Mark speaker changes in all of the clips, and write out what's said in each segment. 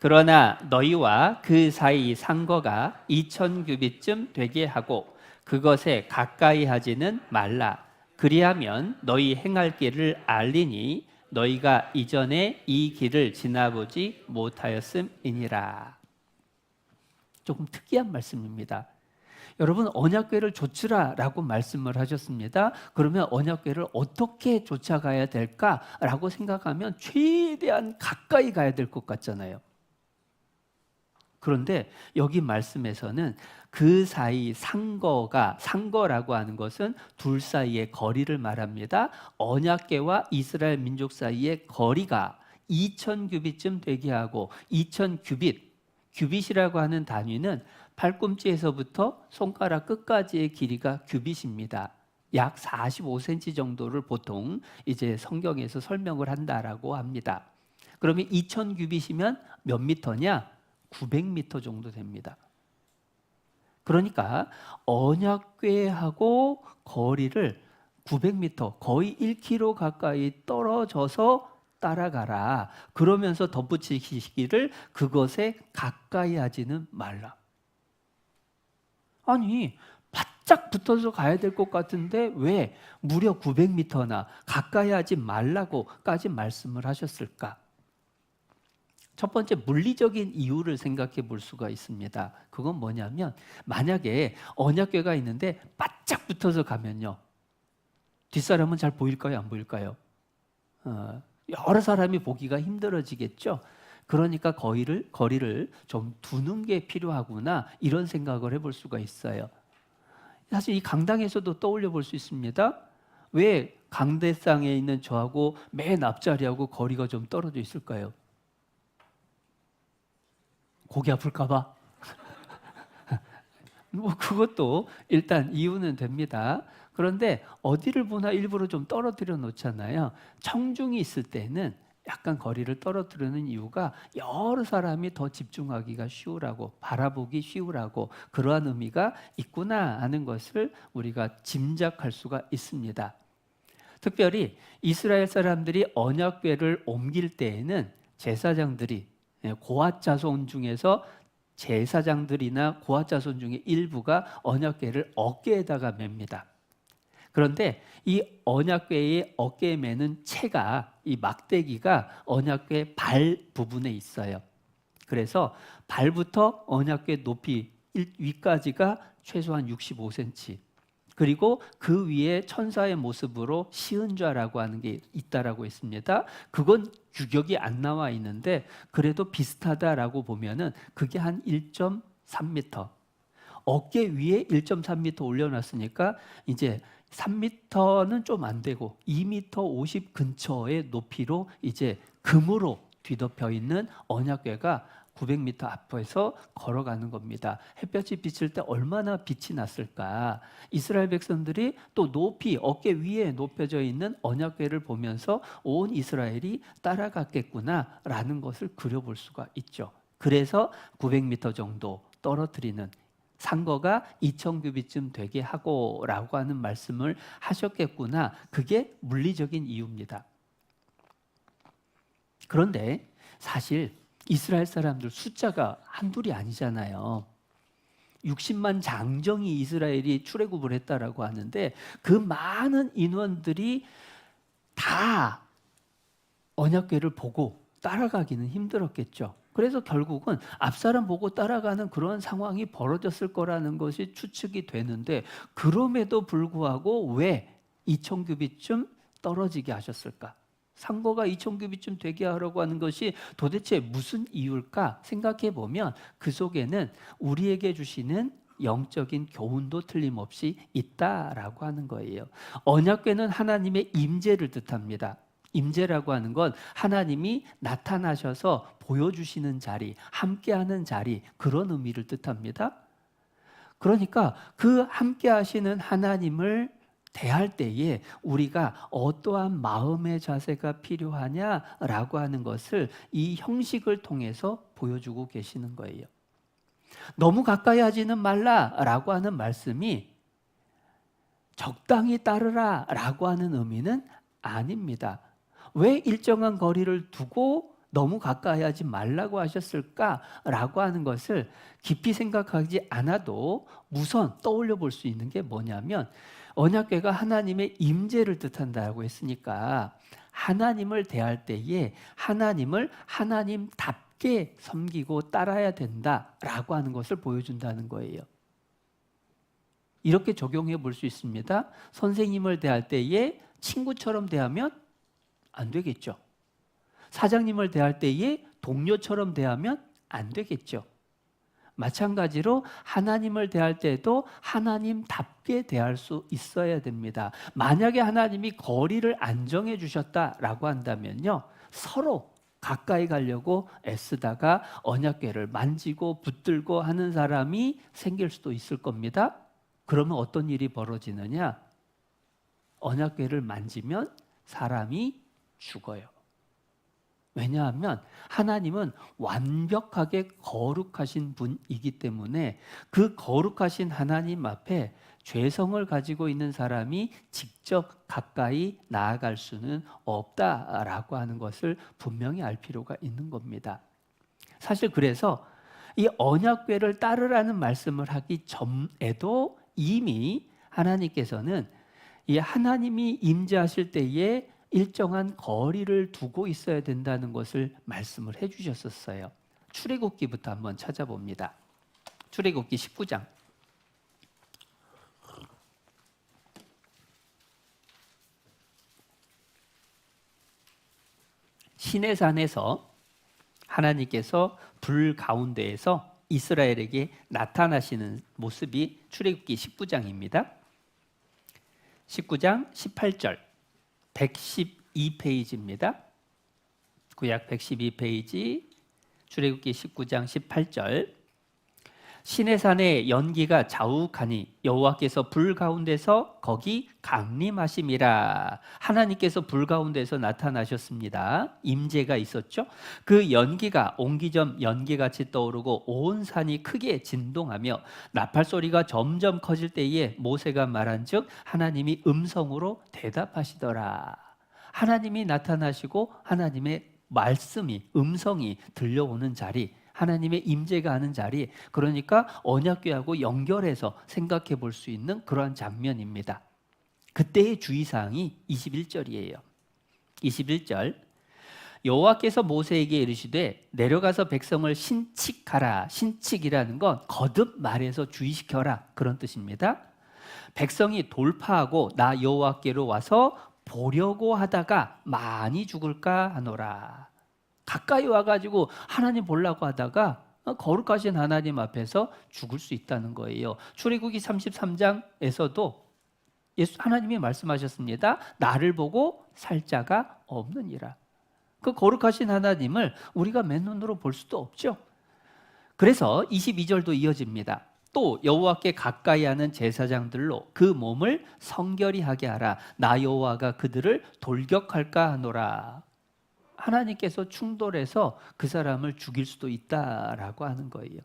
Speaker 1: 그러나 너희와 그 사이 상거가 2천 규빗쯤 되게 하고 그것에 가까이 하지는 말라. 그리하면 너희 행할 길을 알리니 너희가 이전에 이 길을 지나보지 못하였음이니라. 조금 특이한 말씀입니다. 여러분 언약궤를 좇으라라고 말씀을 하셨습니다. 그러면 언약궤를 어떻게 쫓아가야 될까라고 생각하면 최대한 가까이 가야 될 것 같잖아요. 그런데 여기 말씀에서는 그 사이 상거가 상거라고 하는 것은 둘 사이의 거리를 말합니다. 언약궤와 이스라엘 민족 사이의 거리가 2천 규빗쯤 되게 하고 2천 규빗 규빗이라고 하는 단위는 팔꿈치에서부터 손가락 끝까지의 길이가 규빗입니다. 약 45cm 정도를 보통 이제 성경에서 설명을 한다라고 합니다. 그러면 2000 규빗이면 몇 미터냐? 900m 정도 됩니다. 그러니까 언약궤하고 거리를 900m, 거의 1km 가까이 떨어져서 따라가라. 그러면서 덧붙이시기를 그것에 가까이 하지는 말라. 아니, 바짝 붙어서 가야 될 것 같은데 왜 무려 900m나 가까이 하지 말라고까지 말씀을 하셨을까? 첫 번째 물리적인 이유를 생각해 볼 수가 있습니다. 그건 뭐냐면 만약에 언약궤가 있는데 바짝 붙어서 가면요. 뒷사람은 잘 보일까요? 안 보일까요? 어, 여러 사람이 보기가 힘들어지겠죠. 그러니까 거리를 거리를 좀 두는 게 필요하구나 이런 생각을 해볼 수가 있어요. 사실 이 강당에서도 떠올려 볼 수 있습니다. 왜 강대상에 있는 저하고 맨 앞자리하고 거리가 좀 떨어져 있을까요? 고기 아플까봐. 뭐 그것도 일단 이유는 됩니다. 그런데 어디를 보나 일부러 좀 떨어뜨려 놓잖아요. 청중이 있을 때는 약간 거리를 떨어뜨리는 이유가 여러 사람이 더 집중하기가 쉬우라고 바라보기 쉬우라고 그러한 의미가 있구나 하는 것을 우리가 짐작할 수가 있습니다. 특별히 이스라엘 사람들이 언약궤를 옮길 때에는 제사장들이 예, 고앗 자손 중에서 제사장들이나 고앗 자손 중에 일부가 언약궤를 어깨에다가 맵니다. 그런데 이 언약궤의 어깨에 매는 채가 이 막대기가 언약궤 발 부분에 있어요. 그래서 발부터 언약궤 높이 위까지가 최소한 65cm. 그리고 그 위에 천사의 모습으로 시은좌라고 하는 게 있다라고 했습니다. 그건 규격이 안 나와 있는데 그래도 비슷하다라고 보면은 그게 한 1.3m. 어깨 위에 1.3m 올려놨으니까 이제 3m는 좀 안 되고 2m 50 근처의 높이로 이제 금으로 뒤덮여 있는 언약궤가 900m 앞에서 걸어가는 겁니다. 햇볕이 비칠 때 얼마나 빛이 났을까? 이스라엘 백성들이 또 높이 어깨 위에 높여져 있는 언약궤를 보면서 온 이스라엘이 따라갔겠구나라는 것을 그려볼 수가 있죠. 그래서 900m 정도 떨어뜨리는 상거가 2천 규빗쯤 되게 하고라고 하는 말씀을 하셨겠구나. 그게 물리적인 이유입니다. 그런데 사실 이스라엘 사람들 숫자가 한둘이 아니잖아요. 60만 장정이 이스라엘이 출애굽을 했다라고 하는데 그 많은 인원들이 다 언약궤를 보고 따라가기는 힘들었겠죠. 그래서 결국은 앞사람 보고 따라가는 그런 상황이 벌어졌을 거라는 것이 추측이 되는데 그럼에도 불구하고 왜 2천 규빗쯤 떨어지게 하셨을까? 상거가 2천 규빗쯤 되게 하려고 하는 것이 도대체 무슨 이유일까 생각해 보면 그 속에는 우리에게 주시는 영적인 교훈도 틀림없이 있다라고 하는 거예요. 언약궤는 하나님의 임재를 뜻합니다. 임재라고 하는 건 하나님이 나타나셔서 보여주시는 자리, 함께하는 자리 그런 의미를 뜻합니다. 그러니까 그 함께하시는 하나님을 대할 때에 우리가 어떠한 마음의 자세가 필요하냐라고 하는 것을 이 형식을 통해서 보여주고 계시는 거예요. 너무 가까이 하지는 말라라고 하는 말씀이 적당히 따르라라고 하는 의미는 아닙니다. 왜 일정한 거리를 두고 너무 가까이 하지 말라고 하셨을까라고 하는 것을 깊이 생각하지 않아도 우선 떠올려 볼 수 있는 게 뭐냐면 언약궤가 하나님의 임재를 뜻한다고 했으니까 하나님을 대할 때에 하나님을 하나님답게 섬기고 따라야 된다라고 하는 것을 보여준다는 거예요. 이렇게 적용해 볼 수 있습니다. 선생님을 대할 때에 친구처럼 대하면 안 되겠죠. 사장님을 대할 때에 동료처럼 대하면 안 되겠죠. 마찬가지로 하나님을 대할 때도 하나님답게 대할 수 있어야 됩니다. 만약에 하나님이 거리를 안 정해 주셨다라고 한다면요. 서로 가까이 가려고 애쓰다가 언약궤를 만지고 붙들고 하는 사람이 생길 수도 있을 겁니다. 그러면 어떤 일이 벌어지느냐? 언약궤를 만지면 사람이 죽어요. 왜냐하면 하나님은 완벽하게 거룩하신 분이기 때문에 그 거룩하신 하나님 앞에 죄성을 가지고 있는 사람이 직접 가까이 나아갈 수는 없다라고 하는 것을 분명히 알 필요가 있는 겁니다. 사실 그래서 이 언약궤를 따르라는 말씀을 하기 전에도 이미 하나님께서는 이 하나님이 임재하실 때에 일정한 거리를 두고 있어야 된다는 것을 말씀을 해 주셨었어요. 출애굽기부터 한번 찾아봅니다. 출애굽기 19장. 시내산에서 하나님께서 불 가운데에서 이스라엘에게 나타나시는 모습이 출애굽기 19장입니다. 19장 18절 112페이지입니다. 구약 112페이지 출애굽기 19장 18절 시내산에 연기가 자욱하니 여호와께서 불 가운데서 거기 강림하심이라 하나님께서 불 가운데서 나타나셨습니다. 임재가 있었죠. 그 연기가 옹기점 연기같이 떠오르고 온 산이 크게 진동하며 나팔 소리가 점점 커질 때에 모세가 말한즉 하나님이 음성으로 대답하시더라. 하나님이 나타나시고 하나님의 말씀이 음성이 들려오는 자리 하나님의 임재가 하는 자리, 그러니까 언약궤하고 연결해서 생각해 볼 수 있는 그러한 장면입니다. 그때의 주의사항이 21절이에요. 21절. 여호와께서 모세에게 이르시되 내려가서 백성을 신칙하라. 신칙이라는 건 거듭 말해서 주의시켜라 그런 뜻입니다. 백성이 돌파하고 나 여호와께로 와서 보려고 하다가 많이 죽을까 하노라. 가까이 와가지고 하나님 보려고 하다가 거룩하신 하나님 앞에서 죽을 수 있다는 거예요. 출애굽기 33장에서도 예수 하나님이 말씀하셨습니다. 나를 보고 살 자가 없느니라. 그 거룩하신 하나님을 우리가 맨눈으로 볼 수도 없죠. 그래서 22절도 이어집니다. 또 여호와께 가까이 하는 제사장들로 그 몸을 성결히 하게 하라. 나 여호와가 그들을 돌격할까 하노라. 하나님께서 충돌해서 그 사람을 죽일 수도 있다라고 하는 거예요.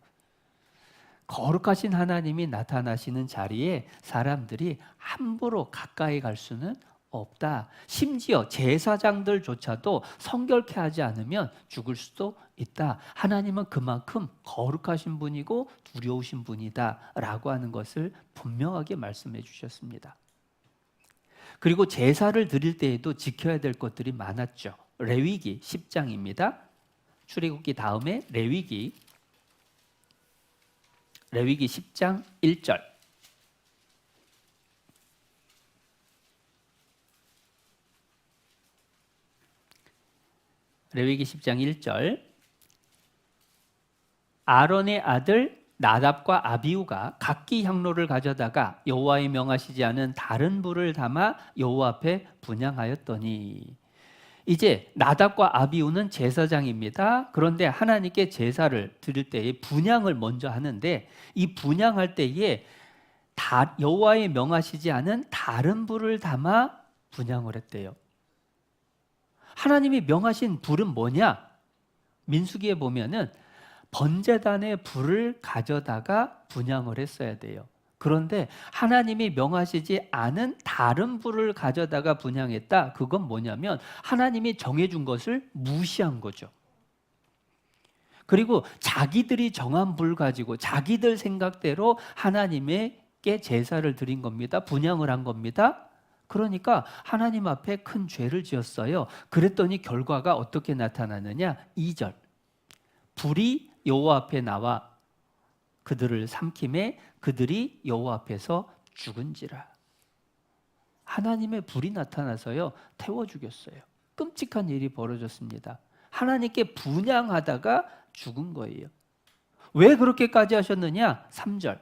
Speaker 1: 거룩하신 하나님이 나타나시는 자리에 사람들이 함부로 가까이 갈 수는 없다. 심지어 제사장들조차도 성결케 하지 않으면 죽을 수도 있다. 하나님은 그만큼 거룩하신 분이고 두려우신 분이다라고 하는 것을 분명하게 말씀해 주셨습니다. 그리고 제사를 드릴 때에도 지켜야 될 것들이 많았죠. 레위기 10장입니다. 출애굽기 다음에 레위기. 레위기 10장 1절. 레위기 10장 1절. 아론의 아들 나답과 아비우가 각기 향로를 가져다가 여호와의 명하시지 않은 다른 불을 담아 여호와 앞에 분양하였더니 이제 나답과 아비우는 제사장입니다. 그런데 하나님께 제사를 드릴 때에 분양을 먼저 하는데 이 분양할 때에 다 여호와의 명하시지 않은 다른 불을 담아 분양을 했대요. 하나님이 명하신 불은 뭐냐? 민수기에 보면은 번제단의 불을 가져다가 분양을 했어야 돼요. 그런데 하나님이 명하시지 않은 다른 불을 가져다가 분양했다. 그건 뭐냐면 하나님이 정해준 것을 무시한 거죠. 그리고 자기들이 정한 불 가지고 자기들 생각대로 하나님에게 제사를 드린 겁니다. 분양을 한 겁니다. 그러니까 하나님 앞에 큰 죄를 지었어요. 그랬더니 결과가 어떻게 나타나느냐? 2절. 불이 여호와 앞에 나와 그들을 삼킴에 그들이 여호와 앞에서 죽은지라. 하나님의 불이 나타나서요. 태워 죽였어요. 끔찍한 일이 벌어졌습니다. 하나님께 분양하다가 죽은 거예요. 왜 그렇게까지 하셨느냐? 3절.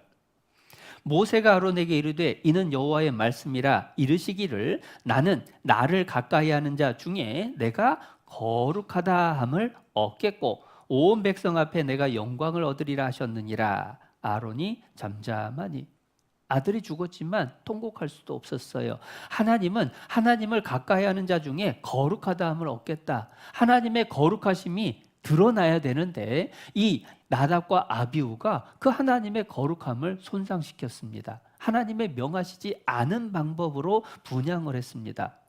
Speaker 1: 모세가 아론에게 이르되 이는 여호와의 말씀이라 이르시기를 나는 나를 가까이 하는 자 중에 내가 거룩하다 함을 얻겠고 온 백성 앞에 내가 영광을 얻으리라 하셨느니라 아론이 잠잠하니 아들이 죽었지만 통곡할 수도 없었어요. 하나님은 하나님을 가까이 하는 자 중에 거룩하다 함을 얻겠다. 하나님의 거룩하심이 드러나야 되는데 이 나답과 아비우가 그 하나님의 거룩함을 손상시켰습니다. 하나님의 명하시지 않은 방법으로 분양을 했습니다.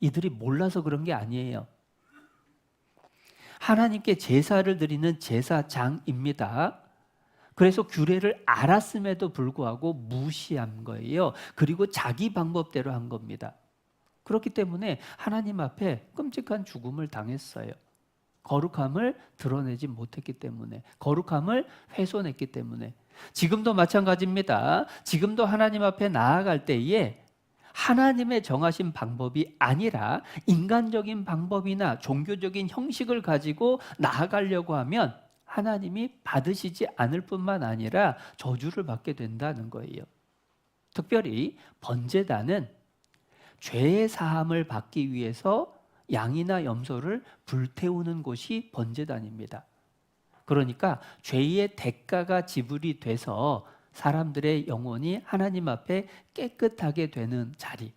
Speaker 1: 이들이 몰라서 그런 게 아니에요. 하나님께 제사를 드리는 제사장입니다. 그래서 규례를 알았음에도 불구하고 무시한 거예요. 그리고 자기 방법대로 한 겁니다. 그렇기 때문에 하나님 앞에 끔찍한 죽음을 당했어요. 거룩함을 드러내지 못했기 때문에, 거룩함을 훼손했기 때문에. 지금도 마찬가지입니다. 지금도 하나님 앞에 나아갈 때에 하나님의 정하신 방법이 아니라 인간적인 방법이나 종교적인 형식을 가지고 나아가려고 하면 하나님이 받으시지 않을 뿐만 아니라 저주를 받게 된다는 거예요. 특별히 번제단은 죄의 사함을 받기 위해서 양이나 염소를 불태우는 곳이 번제단입니다. 그러니까 죄의 대가가 지불이 돼서 사람들의 영혼이 하나님 앞에 깨끗하게 되는 자리.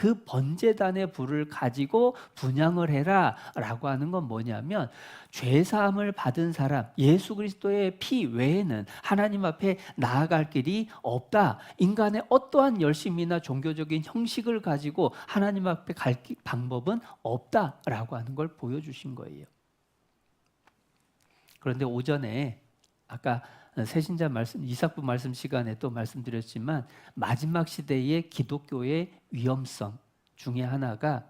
Speaker 1: 그 번제단의 불을 가지고 분양을 해라라고 하는 건 뭐냐면 죄 사함을 받은 사람 예수 그리스도의 피 외에는 하나님 앞에 나아갈 길이 없다. 인간의 어떠한 열심이나 종교적인 형식을 가지고 하나님 앞에 갈 방법은 없다라고 하는 걸 보여주신 거예요. 그런데 오전에 아까 새신자 말씀 이삭부 말씀 시간에 또 말씀드렸지만 마지막 시대의 기독교의 위험성 중에 하나가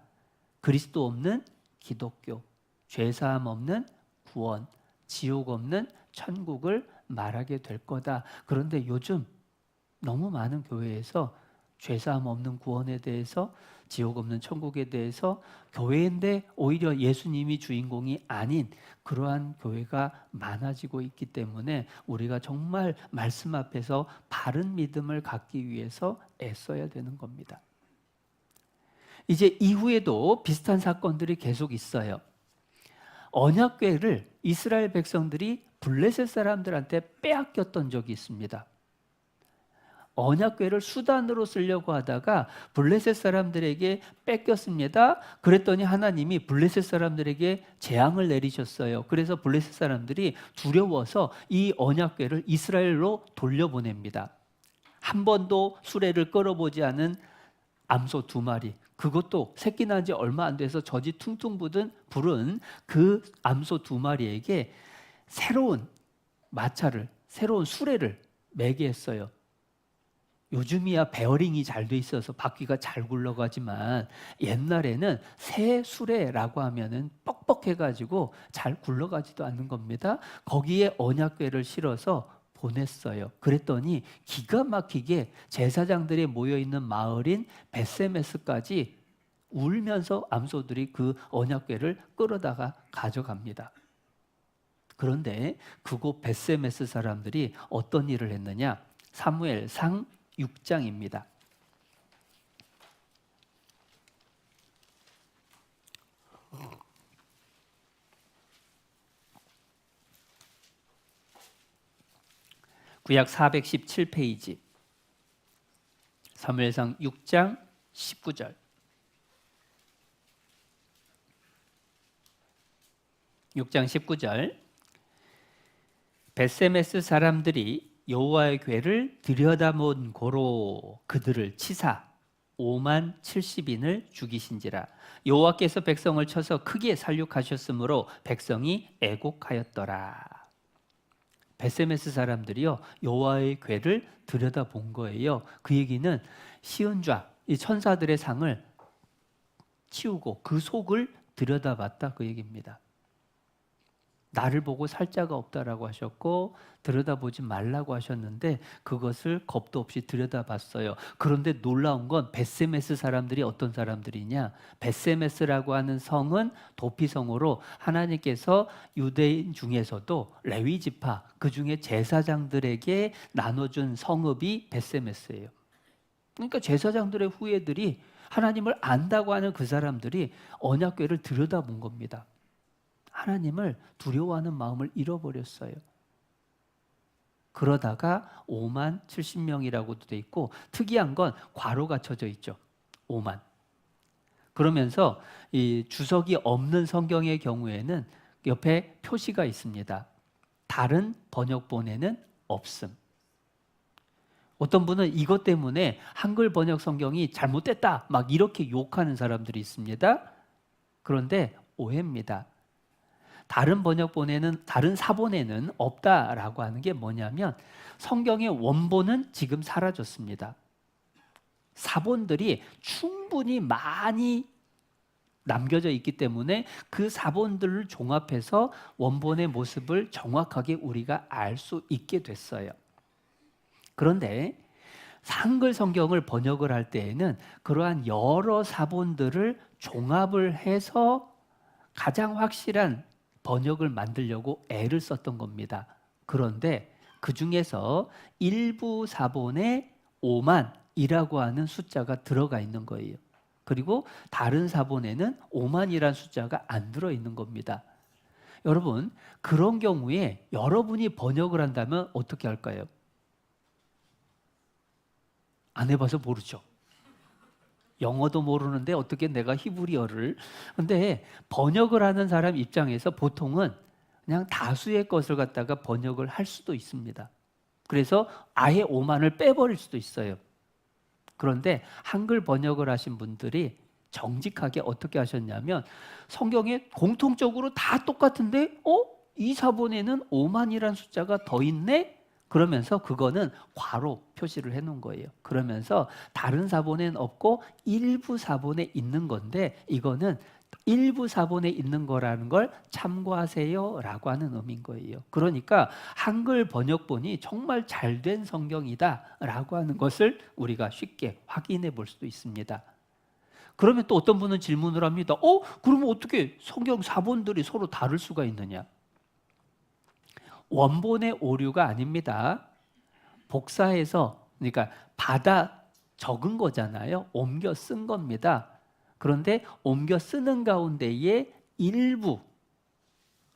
Speaker 1: 그리스도 없는 기독교, 죄 사함 없는 구원, 지옥 없는 천국을 말하게 될 거다. 그런데 요즘 너무 많은 교회에서 죄 사함 없는 구원에 대해서 지옥 없는 천국에 대해서 교회인데 오히려 예수님이 주인공이 아닌 그러한 교회가 많아지고 있기 때문에 우리가 정말 말씀 앞에서 바른 믿음을 갖기 위해서 애써야 되는 겁니다. 이제 이후에도 비슷한 사건들이 계속 있어요. 언약궤를 이스라엘 백성들이 블레셋 사람들한테 빼앗겼던 적이 있습니다. 언약궤를 수단으로 쓰려고 하다가 블레셋 사람들에게 뺏겼습니다. 그랬더니 하나님이 블레셋 사람들에게 재앙을 내리셨어요. 그래서 블레셋 사람들이 두려워서 이 언약궤를 이스라엘로 돌려보냅니다. 한 번도 수레를 끌어보지 않은 암소 두 마리. 그것도 새끼 난 지 얼마 안 돼서 젖이 퉁퉁 부은 부른 그 암소 두 마리에게 새로운 마차를 새로운 수레를 매게 했어요. 요즘이야 베어링이 잘 돼 있어서 바퀴가 잘 굴러가지만 옛날에는 새 수레라고 하면은 뻑뻑해 가지고 잘 굴러가지도 않는 겁니다. 거기에 언약궤를 실어서 보냈어요. 그랬더니 기가 막히게 제사장들이 모여 있는 마을인 베세메스까지 울면서 암소들이 그 언약궤를 끌어다가 가져갑니다. 그런데 그곳 베세메스 사람들이 어떤 일을 했느냐? 사무엘상 6장입니다. 구약 417페이지. 사무엘상 6장 19절. 6장 19절. 베세메스 사람들이 여호와의 궤를 들여다본 고로 그들을 치사 5만 70인을 죽이신지라 여호와께서 백성을 쳐서 크게 살육하셨으므로 백성이 애곡하였더라. 베세메스 사람들이요 여호와의 궤를 들여다 본 거예요. 그 얘기는 시은좌 이 천사들의 상을 치우고 그 속을 들여다봤다 그 얘기입니다. 나를 보고 살 자가 없다라고 하셨고 들여다보지 말라고 하셨는데 그것을 겁도 없이 들여다봤어요. 그런데 놀라운 건 베세메스 사람들이 어떤 사람들이냐? 베세메스라고 하는 성은 도피성으로 하나님께서 유대인 중에서도 레위 지파 그 중에 제사장들에게 나눠준 성읍이 베세메스예요. 그러니까 제사장들의 후예들이 하나님을 안다고 하는 그 사람들이 언약궤를 들여다본 겁니다. 하나님을 두려워하는 마음을 잃어버렸어요. 그러다가 5만 70명이라고도 돼 있고 특이한 건 괄호가 쳐져 있죠. 5만. 그러면서 이 주석이 없는 성경의 경우에는 옆에 표시가 있습니다. 다른 번역본에는 없음. 어떤 분은 이것 때문에 한글 번역 성경이 잘못됐다 막 이렇게 욕하는 사람들이 있습니다. 그런데 오해입니다. 다른 번역본에는 다른 사본에는 없다라고 하는 게 뭐냐면 성경의 원본은 지금 사라졌습니다. 사본들이 충분히 많이 남겨져 있기 때문에 그 사본들을 종합해서 원본의 모습을 정확하게 우리가 알 수 있게 됐어요. 그런데 한글 성경을 번역을 할 때에는 그러한 여러 사본들을 종합을 해서 가장 확실한 번역을 만들려고 애를 썼던 겁니다. 그런데 그 중에서 일부 사본에 5만이라고 하는 숫자가 들어가 있는 거예요. 그리고 다른 사본에는 5만이라는 숫자가 안 들어 있는 겁니다. 여러분, 그런 경우에 여러분이 번역을 한다면 어떻게 할까요? 안 해봐서 모르죠. 영어도 모르는데 어떻게 내가 히브리어를 근데 번역을 하는 사람 입장에서 보통은 그냥 다수의 것을 갖다가 번역을 할 수도 있습니다. 그래서 아예 5만을 빼버릴 수도 있어요. 그런데 한글 번역을 하신 분들이 정직하게 어떻게 하셨냐면 성경에 공통적으로 다 똑같은데 어? 이 사본에는 5만이라는 숫자가 더 있네? 그러면서 그거는 괄호 표시를 해 놓은 거예요. 그러면서 다른 사본엔 없고 일부 사본에 있는 건데 이거는 일부 사본에 있는 거라는 걸 참고하세요라고 하는 의미인 거예요. 그러니까 한글 번역본이 정말 잘 된 성경이다라고 하는 것을 우리가 쉽게 확인해 볼 수도 있습니다. 그러면 또 어떤 분은 질문을 합니다. 어? 그러면 어떻게 성경 사본들이 서로 다를 수가 있느냐? 원본의 오류가 아닙니다. 복사해서 그러니까 받아 적은 거잖아요. 옮겨 쓴 겁니다. 그런데 옮겨 쓰는 가운데에 일부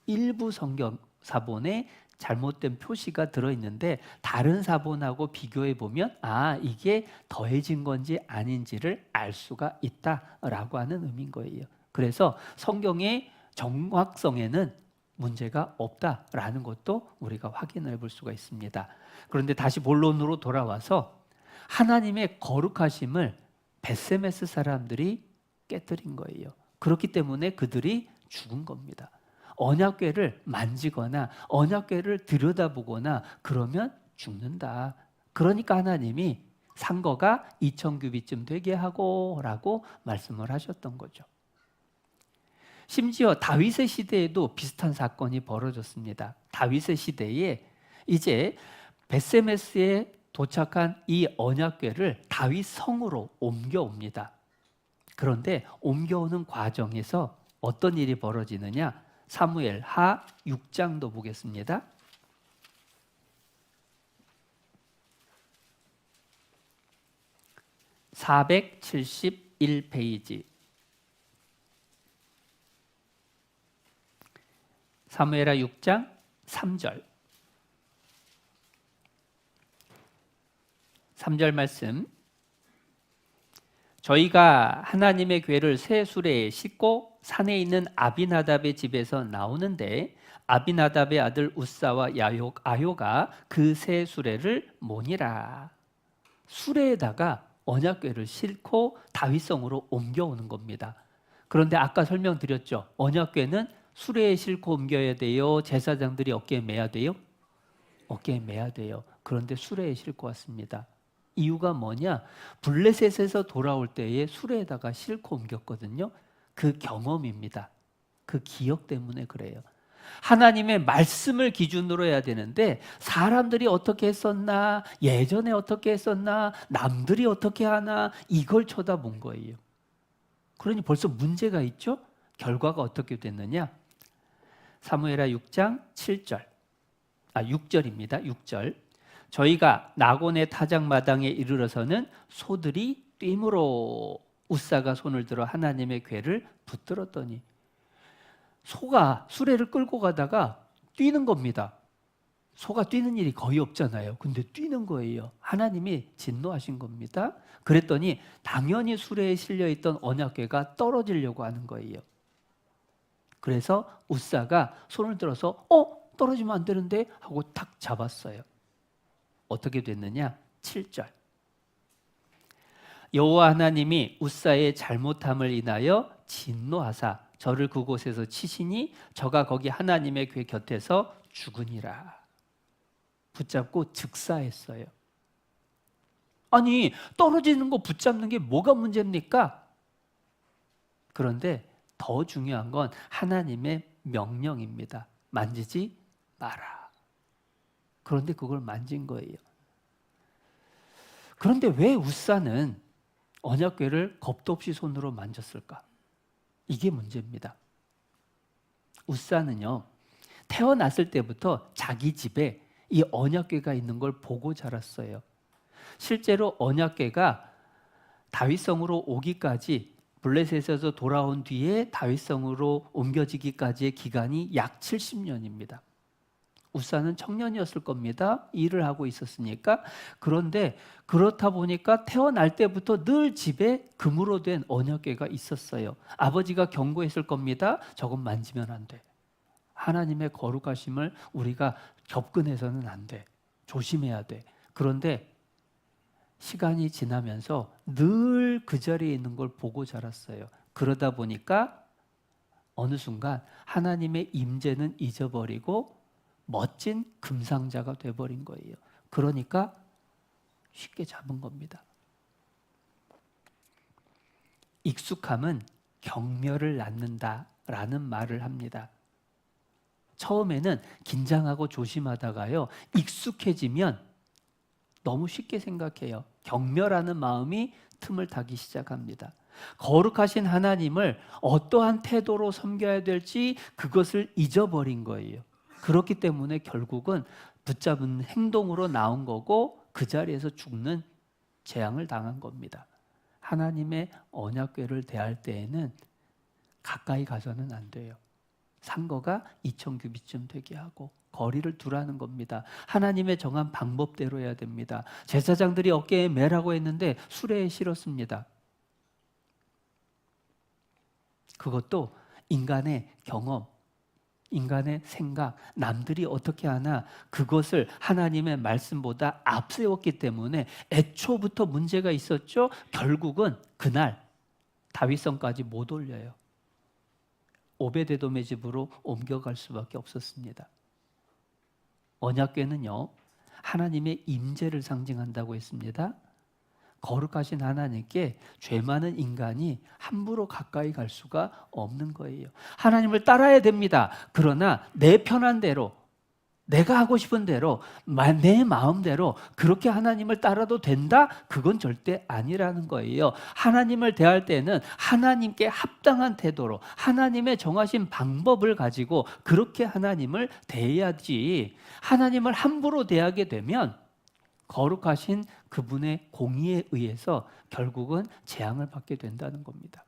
Speaker 1: 일부 성경 사본에 잘못된 표시가 들어 있는데 다른 사본하고 비교해 보면 아 이게 더해진 건지 아닌지를 알 수가 있다라고 하는 의미인 거예요. 그래서 성경의 정확성에는 문제가 없다라는 것도 우리가 확인해 볼 수가 있습니다. 그런데 다시 본론으로 돌아와서 하나님의 거룩하심을 베세메스 사람들이 깨뜨린 거예요. 그렇기 때문에 그들이 죽은 겁니다. 언약궤를 만지거나 언약궤를 들여다보거나 그러면 죽는다. 그러니까 하나님이 상거가 2천 규비쯤 되게 하고라고 말씀을 하셨던 거죠. 심지어 다윗의 시대에도 비슷한 사건이 벌어졌습니다. 다윗의 시대에 이제 베세메스에 도착한 이 언약궤를 다윗 성으로 옮겨옵니다. 그런데 옮겨오는 과정에서 어떤 일이 벌어지느냐? 사무엘 하 6장도 보겠습니다. (471 페이지) 사무엘하 6장 3절 3절 말씀 저희가 하나님의 궤를 새 수레에 싣고 산에 있는 아비나답의 집에서 나오는데 아비나답의 아들 우사와 야요, 아요가 그 새 수레를 모니라 수레에다가 언약궤를 싣고 다윗성으로 옮겨오는 겁니다. 그런데 아까 설명드렸죠. 언약궤는 수레에 싣고 옮겨야 돼요. 제사장들이 어깨에 매야 돼요. 어깨에 매야 돼요. 그런데 수레에 싣고 왔습니다. 이유가 뭐냐? 블레셋에서 돌아올 때에 수레에다가 싣고 옮겼거든요. 그 경험입니다. 그 기억 때문에 그래요. 하나님의 말씀을 기준으로 해야 되는데 사람들이 어떻게 했었나, 예전에 어떻게 했었나, 남들이 어떻게 하나 이걸 쳐다본 거예요. 그러니 벌써 문제가 있죠? 결과가 어떻게 됐느냐? 사무엘하 6장 7절. 아, 6절입니다. 6절. 저희가 나곤의 타작 마당에 이르러서는 소들이 뛰므로 우사가 손을 들어 하나님의 궤를 붙들었더니 소가 수레를 끌고 가다가 뛰는 겁니다. 소가 뛰는 일이 거의 없잖아요. 근데 뛰는 거예요. 하나님이 진노하신 겁니다. 그랬더니 당연히 수레에 실려 있던 언약궤가 떨어지려고 하는 거예요. 그래서 우사가 손을 들어서 어 떨어지면 안 되는데 하고 탁 잡았어요. 어떻게 됐느냐? 7절. 여호와 하나님이 우사의 잘못함을 인하여 진노하사 저를 그곳에서 치시니 저가 거기 하나님의 궤 곁에서 죽으니라. 붙잡고 즉사했어요. 아니 떨어지는 거 붙잡는 게 뭐가 문제입니까? 그런데 더 중요한 건 하나님의 명령입니다. 만지지 마라. 그런데 그걸 만진 거예요. 그런데 왜 우사는 언약궤를 겁도 없이 손으로 만졌을까? 이게 문제입니다. 우사는요, 태어났을 때부터 자기 집에 이 언약궤가 있는 걸 보고 자랐어요. 실제로 언약궤가 다윗성으로 오기까지 블레셋에서 돌아온 뒤에 다윗성으로 옮겨지기까지의 기간이 약 70년입니다. 우사는 청년이었을 겁니다. 일을 하고 있었으니까. 그런데 그렇다 보니까 태어날 때부터 늘 집에 금으로 된 언약궤가 있었어요. 아버지가 경고했을 겁니다. 저건 만지면 안 돼. 하나님의 거룩하심을 우리가 접근해서는 안 돼. 조심해야 돼. 그런데 시간이 지나면서 늘 그 자리에 있는 걸 보고 자랐어요. 그러다 보니까 어느 순간 하나님의 임재는 잊어버리고 멋진 금상자가 돼버린 거예요. 그러니까 쉽게 잡은 겁니다. 익숙함은 경멸을 낳는다라는 말을 합니다. 처음에는 긴장하고 조심하다가요, 익숙해지면 너무 쉽게 생각해요. 경멸하는 마음이 틈을 타기 시작합니다. 거룩하신 하나님을 어떠한 태도로 섬겨야 될지 그것을 잊어버린 거예요. 그렇기 때문에 결국은 붙잡은 행동으로 나온 거고 그 자리에서 죽는 재앙을 당한 겁니다. 하나님의 언약궤를 대할 때에는 가까이 가서는 안 돼요. 상거가 2천 규비쯤 되게 하고 거리를 두라는 겁니다. 하나님의 정한 방법대로 해야 됩니다. 제사장들이 어깨에 매라고 했는데 수레에 실었습니다. 그것도 인간의 경험, 인간의 생각, 남들이 어떻게 하나 그것을 하나님의 말씀보다 앞세웠기 때문에 애초부터 문제가 있었죠. 결국은 그날 다윗성까지 못 올려요. 오베데돔의 집으로 옮겨갈 수밖에 없었습니다. 언약궤는요 하나님의 임재를 상징한다고 했습니다. 거룩하신 하나님께 죄 많은 인간이 함부로 가까이 갈 수가 없는 거예요. 하나님을 따라야 됩니다. 그러나 내 편한 대로 내가 하고 싶은 대로 내 마음대로 그렇게 하나님을 따라도 된다? 그건 절대 아니라는 거예요. 하나님을 대할 때는 하나님께 합당한 태도로 하나님의 정하신 방법을 가지고 그렇게 하나님을 대해야지 하나님을 함부로 대하게 되면 거룩하신 그분의 공의에 의해서 결국은 재앙을 받게 된다는 겁니다.